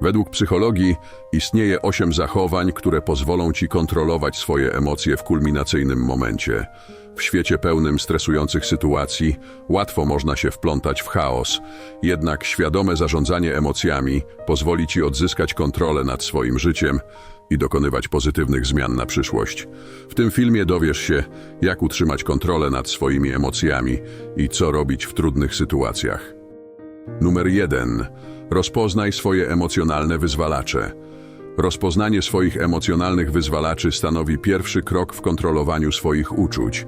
Według psychologii istnieje osiem zachowań, które pozwolą ci kontrolować swoje emocje w kulminacyjnym momencie. W świecie pełnym stresujących sytuacji łatwo można się wplątać w chaos, jednak świadome zarządzanie emocjami pozwoli ci odzyskać kontrolę nad swoim życiem i dokonywać pozytywnych zmian na przyszłość. W tym filmie dowiesz się, jak utrzymać kontrolę nad swoimi emocjami i co robić w trudnych sytuacjach. Numer 1. Rozpoznaj swoje emocjonalne wyzwalacze. Rozpoznanie swoich emocjonalnych wyzwalaczy stanowi pierwszy krok w kontrolowaniu swoich uczuć.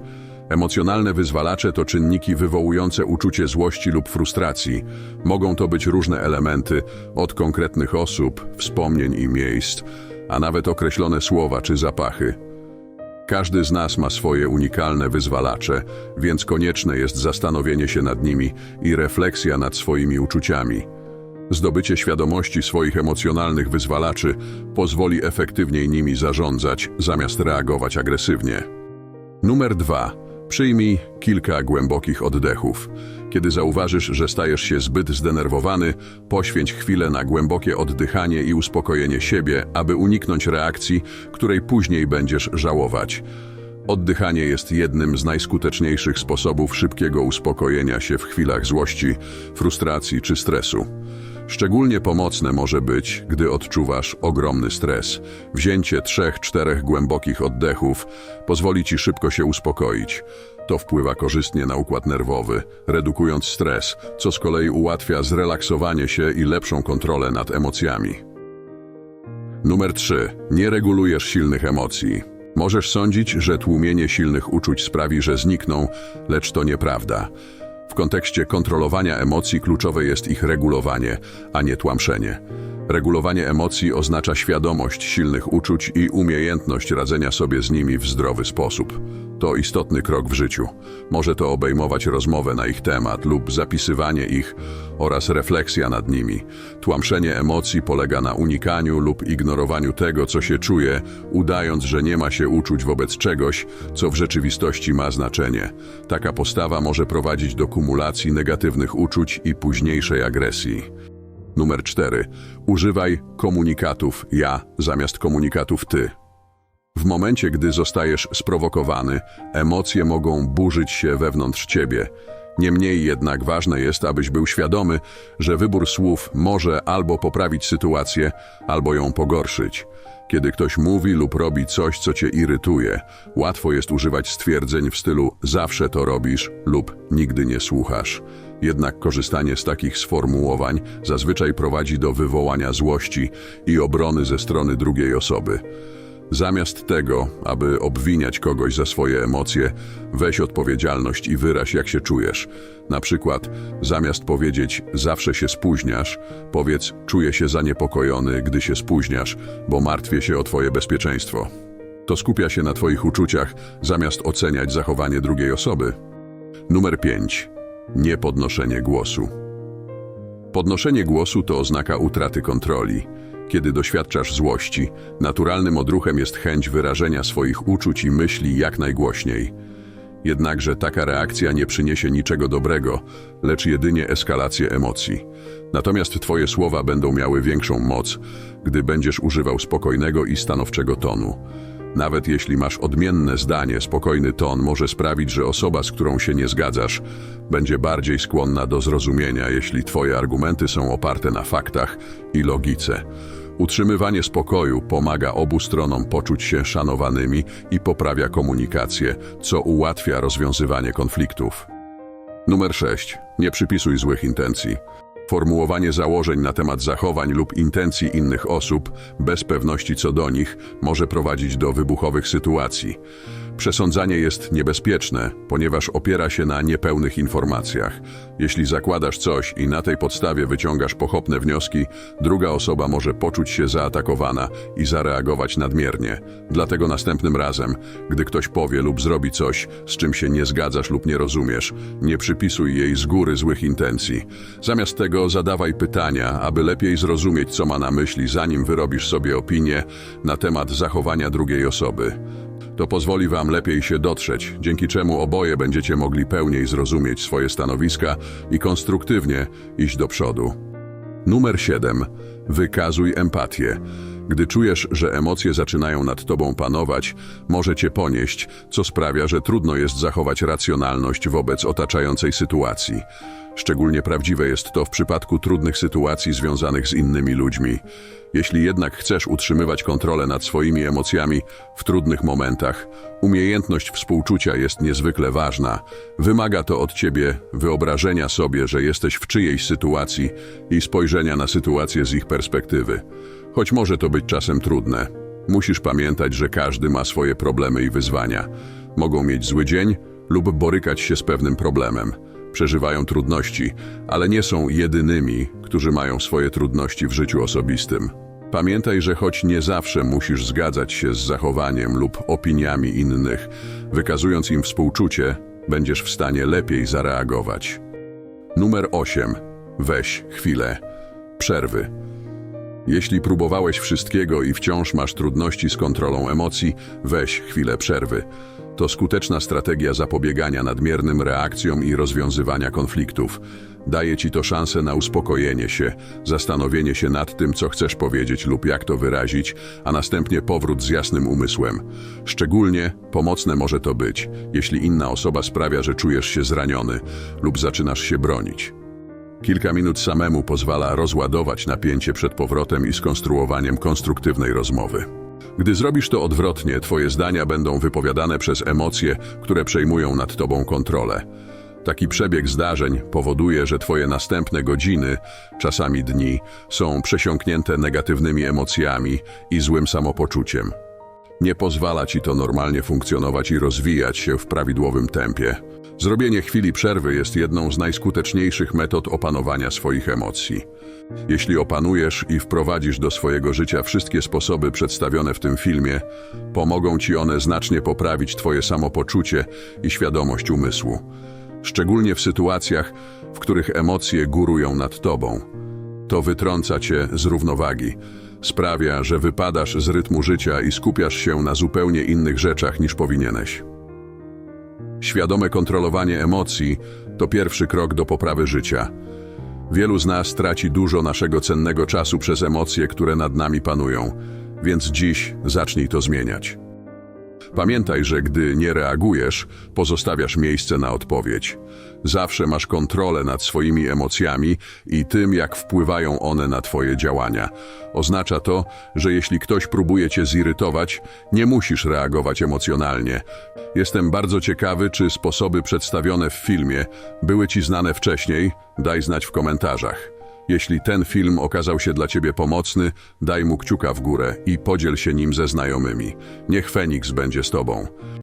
Emocjonalne wyzwalacze to czynniki wywołujące uczucie złości lub frustracji. Mogą to być różne elementy, od konkretnych osób, wspomnień i miejsc, a nawet określone słowa czy zapachy. Każdy z nas ma swoje unikalne wyzwalacze, więc konieczne jest zastanowienie się nad nimi i refleksja nad swoimi uczuciami. Zdobycie świadomości swoich emocjonalnych wyzwalaczy pozwoli efektywniej nimi zarządzać, zamiast reagować agresywnie. Numer 2. Przyjmij kilka głębokich oddechów. Kiedy zauważysz, że stajesz się zbyt zdenerwowany, poświęć chwilę na głębokie oddychanie i uspokojenie siebie, aby uniknąć reakcji, której później będziesz żałować. Oddychanie jest jednym z najskuteczniejszych sposobów szybkiego uspokojenia się w chwilach złości, frustracji czy stresu. Szczególnie pomocne może być, gdy odczuwasz ogromny stres. Wzięcie trzech, czterech głębokich oddechów pozwoli ci szybko się uspokoić. To wpływa korzystnie na układ nerwowy, redukując stres, co z kolei ułatwia zrelaksowanie się i lepszą kontrolę nad emocjami. Numer 3. Nie regulujesz silnych emocji. Możesz sądzić, że tłumienie silnych uczuć sprawi, że znikną, lecz to nieprawda. W kontekście kontrolowania emocji kluczowe jest ich regulowanie, a nie tłamszenie. Regulowanie emocji oznacza świadomość silnych uczuć i umiejętność radzenia sobie z nimi w zdrowy sposób. To istotny krok w życiu. Może to obejmować rozmowę na ich temat lub zapisywanie ich oraz refleksja nad nimi. Tłamszenie emocji polega na unikaniu lub ignorowaniu tego, co się czuje, udając, że nie ma się uczuć wobec czegoś, co w rzeczywistości ma znaczenie. Taka postawa może prowadzić do kumulacji negatywnych uczuć i późniejszej agresji. Numer 4. Używaj komunikatów ja zamiast komunikatów ty. W momencie, gdy zostajesz sprowokowany, emocje mogą burzyć się wewnątrz ciebie. Niemniej jednak ważne jest, abyś był świadomy, że wybór słów może albo poprawić sytuację, albo ją pogorszyć. Kiedy ktoś mówi lub robi coś, co cię irytuje, łatwo jest używać stwierdzeń w stylu zawsze to robisz lub nigdy nie słuchasz. Jednak korzystanie z takich sformułowań zazwyczaj prowadzi do wywołania złości i obrony ze strony drugiej osoby. Zamiast tego, aby obwiniać kogoś za swoje emocje, weź odpowiedzialność i wyraź, jak się czujesz. Na przykład, zamiast powiedzieć zawsze się spóźniasz, powiedz czuję się zaniepokojony, gdy się spóźniasz, bo martwię się o twoje bezpieczeństwo. To skupia się na twoich uczuciach, zamiast oceniać zachowanie drugiej osoby. Numer 5. Niepodnoszenie głosu. Podnoszenie głosu to oznaka utraty kontroli. Kiedy doświadczasz złości, naturalnym odruchem jest chęć wyrażenia swoich uczuć i myśli jak najgłośniej. Jednakże taka reakcja nie przyniesie niczego dobrego, lecz jedynie eskalację emocji. Natomiast Twoje słowa będą miały większą moc, gdy będziesz używał spokojnego i stanowczego tonu. Nawet jeśli masz odmienne zdanie, spokojny ton może sprawić, że osoba, z którą się nie zgadzasz, będzie bardziej skłonna do zrozumienia, jeśli Twoje argumenty są oparte na faktach i logice. Utrzymywanie spokoju pomaga obu stronom poczuć się szanowanymi i poprawia komunikację, co ułatwia rozwiązywanie konfliktów. Numer 6. Nie przypisuj złych intencji. Formułowanie założeń na temat zachowań lub intencji innych osób, bez pewności co do nich, może prowadzić do wybuchowych sytuacji. Przesądzanie jest niebezpieczne, ponieważ opiera się na niepełnych informacjach. Jeśli zakładasz coś i na tej podstawie wyciągasz pochopne wnioski, druga osoba może poczuć się zaatakowana i zareagować nadmiernie. Dlatego następnym razem, gdy ktoś powie lub zrobi coś, z czym się nie zgadzasz lub nie rozumiesz, nie przypisuj jej z góry złych intencji. Zamiast tego zadawaj pytania, aby lepiej zrozumieć, co ma na myśli, zanim wyrobisz sobie opinię na temat zachowania drugiej osoby. To pozwoli Wam lepiej się dotrzeć, dzięki czemu oboje będziecie mogli pełniej zrozumieć swoje stanowiska i konstruktywnie iść do przodu. Numer 7. Wykazuj empatię. Gdy czujesz, że emocje zaczynają nad tobą panować, może cię ponieść, co sprawia, że trudno jest zachować racjonalność wobec otaczającej sytuacji. Szczególnie prawdziwe jest to w przypadku trudnych sytuacji związanych z innymi ludźmi. Jeśli jednak chcesz utrzymywać kontrolę nad swoimi emocjami w trudnych momentach, umiejętność współczucia jest niezwykle ważna. Wymaga to od ciebie wyobrażenia sobie, że jesteś w czyjejś sytuacji i spojrzenia na sytuację z ich perspektywy. Choć może to być czasem trudne, musisz pamiętać, że każdy ma swoje problemy i wyzwania. Mogą mieć zły dzień lub borykać się z pewnym problemem. Przeżywają trudności, ale nie są jedynymi, którzy mają swoje trudności w życiu osobistym. Pamiętaj, że choć nie zawsze musisz zgadzać się z zachowaniem lub opiniami innych, wykazując im współczucie, będziesz w stanie lepiej zareagować. Numer 8. Weź chwilę przerwy. Jeśli próbowałeś wszystkiego i wciąż masz trudności z kontrolą emocji, weź chwilę przerwy. To skuteczna strategia zapobiegania nadmiernym reakcjom i rozwiązywania konfliktów. Daje ci to szansę na uspokojenie się, zastanowienie się nad tym, co chcesz powiedzieć lub jak to wyrazić, a następnie powrót z jasnym umysłem. Szczególnie pomocne może to być, jeśli inna osoba sprawia, że czujesz się zraniony lub zaczynasz się bronić. Kilka minut samemu pozwala rozładować napięcie przed powrotem i skonstruowaniem konstruktywnej rozmowy. Gdy zrobisz to odwrotnie, twoje zdania będą wypowiadane przez emocje, które przejmują nad tobą kontrolę. Taki przebieg zdarzeń powoduje, że twoje następne godziny, czasami dni, są przesiąknięte negatywnymi emocjami i złym samopoczuciem. Nie pozwala ci to normalnie funkcjonować i rozwijać się w prawidłowym tempie. Zrobienie chwili przerwy jest jedną z najskuteczniejszych metod opanowania swoich emocji. Jeśli opanujesz i wprowadzisz do swojego życia wszystkie sposoby przedstawione w tym filmie, pomogą ci one znacznie poprawić twoje samopoczucie i świadomość umysłu. Szczególnie w sytuacjach, w których emocje górują nad tobą. To wytrąca cię z równowagi. Sprawia, że wypadasz z rytmu życia i skupiasz się na zupełnie innych rzeczach niż powinieneś. Świadome kontrolowanie emocji to pierwszy krok do poprawy życia. Wielu z nas traci dużo naszego cennego czasu przez emocje, które nad nami panują, więc dziś zacznij to zmieniać. Pamiętaj, że gdy nie reagujesz, pozostawiasz miejsce na odpowiedź. Zawsze masz kontrolę nad swoimi emocjami i tym, jak wpływają one na Twoje działania. Oznacza to, że jeśli ktoś próbuje Cię zirytować, nie musisz reagować emocjonalnie. Jestem bardzo ciekawy, czy sposoby przedstawione w filmie były Ci znane wcześniej. Daj znać w komentarzach. Jeśli ten film okazał się dla Ciebie pomocny, daj mu kciuka w górę i podziel się nim ze znajomymi. Niech Feniks będzie z Tobą.